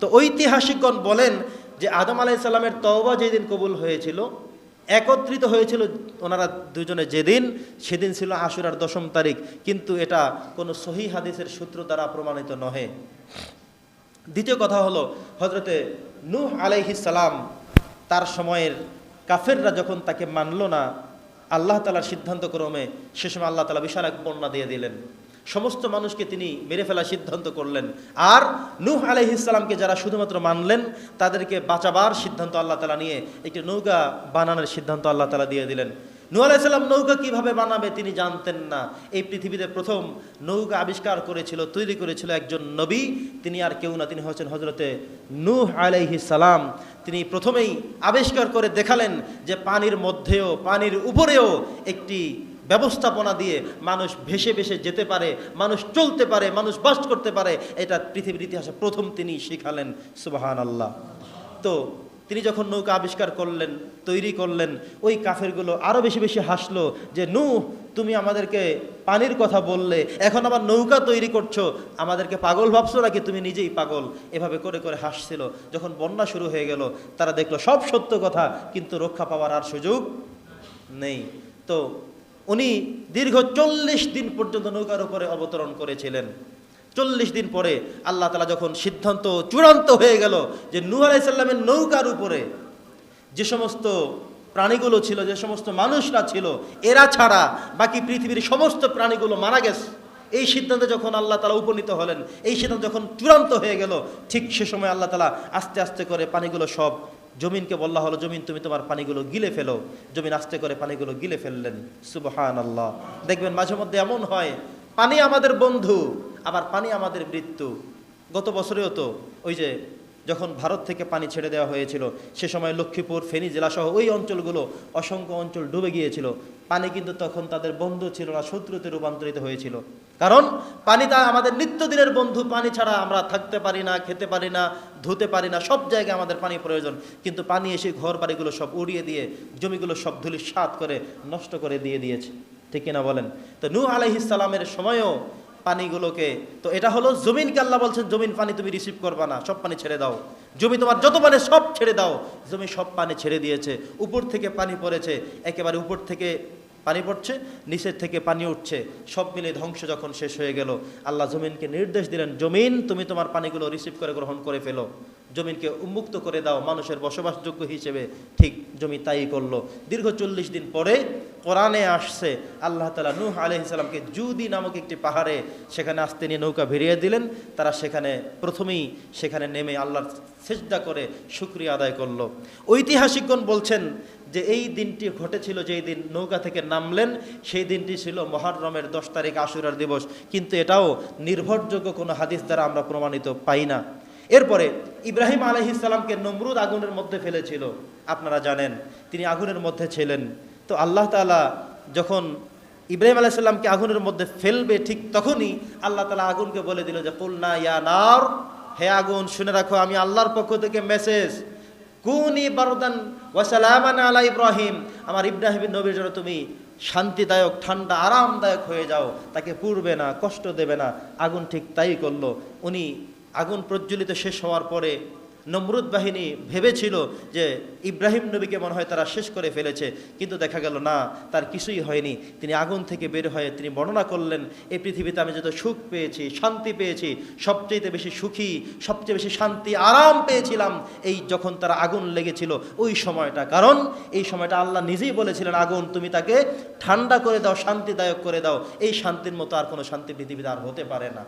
তো ঐতিহাসিকগণ বলেন যে আদম আলাইসাল্লামের তওবা যেদিন কবুল হয়েছিল, একত্রিত হয়েছিল ওনারা দুজনে যেদিন, সেদিন ছিল আশুরার দশম তারিখ। কিন্তু এটা কোনো সহি হাদিসের সূত্র দ্বারা প্রমাণিত নহে। দ্বিতীয় কথা হলো হজরতে নূহ সালাম তার সময়ের কাফেররা যখন তাকে মানল না, আল্লাহ তালার সিদ্ধান্ত ক্রমে সে সময় আল্লাহ তালা বিশাল এক বন্যা দিয়ে দিলেন। সমস্ত মানুষকে তিনি মেরে ফেলার সিদ্ধান্ত করলেন। আর নূহ আলাইহিসালামকে যারা শুধুমাত্র মানলেন, তাদেরকে বাঁচাবার সিদ্ধান্ত আল্লাহ তালা নিয়ে একটি নৌকা বানানোর সিদ্ধান্ত আল্লাহ তালা দিয়ে দিলেন। নূহ আলাইসাল্লাম নৌকা কীভাবে বানাবে তিনি জানতেন না। এই পৃথিবীতে প্রথম নৌকা আবিষ্কার করেছিল, তৈরি করেছিল একজন নবী। তিনি আর কেউ না, তিনি হচ্ছেন হজরতে নূহ আলাইহি সালাম। তিনি প্রথমেই আবিষ্কার করে দেখালেন যে পানির মধ্যেও, পানির উপরেও একটি ব্যবস্থাপনা দিয়ে মানুষ ভেসে ভেসে যেতে পারে, মানুষ চলতে পারে, মানুষ বাস করতে পারে, এটা পৃথিবীর ইতিহাসে প্রথম তিনি শিখালেন সুবাহান আল্লাহ তো তিনি যখন নৌকা আবিষ্কার করলেন, তৈরি করলেন, ওই কাফেরগুলো আরও বেশি বেশি হাসলো যে নু তুমি আমাদেরকে পানির কথা বললে, এখন আবার নৌকা তৈরি করছ, আমাদেরকে পাগল ভাবছ নাকি তুমি নিজেই পাগল? এভাবে করে করে হাসছিল। যখন বন্যা শুরু হয়ে গেল, তারা দেখল সব সত্য কথা, কিন্তু রক্ষা পাওয়ার আর সুযোগ নেই। তো উনি দীর্ঘ চল্লিশ দিন পর্যন্ত নৌকার উপরে অবতরণ করেছিলেন। চল্লিশ দিন পরে আল্লাহ তালা যখন সিদ্ধান্ত চূড়ান্ত হয়ে গেল যে নূহ আলাইসাল্লামের নৌকার উপরে যে সমস্ত প্রাণীগুলো ছিল, যে সমস্ত মানুষরা ছিল, এরা ছাড়া বাকি পৃথিবীর সমস্ত প্রাণীগুলো মারা গেছে। এই সিদ্ধান্তে যখন আল্লাহ তালা উপনীত হলেন, এই সিদ্ধান্ত যখন চূড়ান্ত হয়ে গেল, ঠিক সে সময় আল্লাহ তালা আস্তে আস্তে করে পানিগুলো সব জমিনকে বলা হলো, জমিন, তুমি তোমার পানিগুলো গিলে ফেলো। জমিন আস্তে করে পানিগুলো গিলে ফেললেন। সুবহান আল্লাহ দেখবেন মাঝে মধ্যে এমন হয়, পানি আমাদের বন্ধু, আবার পানি আমাদের মৃত্যু। গত বছরেও তো ওই যে যখন ভারত থেকে পানি ছেড়ে দেওয়া হয়েছিল, সে সময় লক্ষ্মীপুর, ফেনী জেলাসহ ওই অঞ্চলগুলো অসংখ্য অঞ্চল ডুবে গিয়েছিল। পানি কিন্তু তখন তাদের বন্ধু ছিল না, শত্রুতে রূপান্তরিত হয়েছিল। কারণ পানিটা আমাদের নিত্যদিনের বন্ধু, পানি ছাড়া আমরা থাকতে পারি না, খেতে পারি না, ধুতে পারি না, সব জায়গায় আমাদের পানি প্রয়োজন। কিন্তু পানি এসে ঘর বাড়িগুলো সব উড়িয়ে দিয়ে, জমিগুলো সব ধুলি সাত করে নষ্ট করে দিয়ে দিয়েছে। ঠিক কিনা বলেন? তো নূহ আলাইহিস সালামের সময়ও পানিগুলোকে, তো এটা হলো জমিনকে আল্লাহ বলছেন, জমিন পানি তুমি রিসিভ করবা না, সব পানি ছেড়ে দাও। জমি তোমার যত পানি, সব ছেড়ে দাও। জমি সব পানি ছেড়ে দিয়েছে। উপর থেকে পানি পড়েছে, একেবারে উপর থেকে পানি পড়ছে, নিচের থেকে পানি উঠছে। সব মিলে ধ্বংস যখন শেষ হয়ে গেল, আল্লাহ জমিনকে নির্দেশ দিলেন, জমিন, তুমি তোমার পানিগুলো রিসিভ করে গ্রহণ করে ফেলো। জমিনকে উন্মুক্ত করে দাও, মানুষের বসবাসযোগ্য হিসেবে। ঠিক জমি তাই করল। দীর্ঘ চল্লিশ দিন পরে কোরআনে আসছে, আল্লাহ তালা নূহ আলহিসাল্লামকে জুদি নামক একটি পাহাড়ে সেখানে আসতে নিয়ে নৌকা ভিড়িয়ে দিলেন। তারা সেখানে প্রথমেই সেখানে নেমে আল্লাহর সেজদা করে শুক্রিয়া আদায় করল। ঐতিহাসিকগণ বলছেন যে এই দিনটি ঘটেছিল, যেই দিন নৌকা থেকে নামলেন, সেই দিনটি ছিল মহারমের দশ তারিখ আশুরার দিবস। কিন্তু এটাও নির্ভরযোগ্য কোনো হাদিস দ্বারা আমরা প্রমাণিত পাই না। এরপরে ইব্রাহিম আলহিসাল্লামকে নমরুদ আগুনের মধ্যে ফেলেছিল, আপনারা জানেন, তিনি আগুনের মধ্যে ছিলেন। তো আল্লাহ তালা যখন ইব্রাহিম আলাইসাল্লামকে আগুনের মধ্যে ফেলবে ঠিক তখনই আল্লাহ তালা আগুনকে বলে দিল যে, কুলনা ইয়া নার, হে আগুন, শুনে রাখো, আমি আল্লাহর পক্ষ থেকে মেসেজ কুনি বারদান ওয়াসালামান আলা ইব্রাহিম। আমার ইব্রাহিম নবীর জন্য তুমি শান্তিদায়ক, ঠান্ডা, আরামদায়ক হয়ে যাও। তাকে পুড়বে না, কষ্ট দেবে না। আগুন ঠিক তাই করল। উনি আগুন প্রজ্বলিত শেষ হওয়ার পরে নমরুদ বাহিনী ভেবেছিল যে ইব্রাহিম নবীকে মনে হয় তারা শেষ করে ফেলেছে, কিন্তু দেখা গেল না, তার কিছুই হয়নি। তিনি আগুন থেকে বের হয়ে তিনি বর্ণনা করলেন এই পৃথিবীতে আমি যত সুখ পেয়েছি, শান্তি পেয়েছি সবচেয়ে বেশি সুখী, সবচেয়ে বেশি শান্তি, আরাম পেয়েছিলাম, এই যখন তারা আগুন লেগেছিল, ওই সময়টা। কারণ এই সময়টা আল্লাহ নিজেই বলেছিলেন, আগুন তুমি তাকে ঠান্ডা করে দাও, শান্তিদায়ক করে দাও। এই শান্তির মতো আর কোনো শান্তি পৃথিবীতে আর হতে পারে না।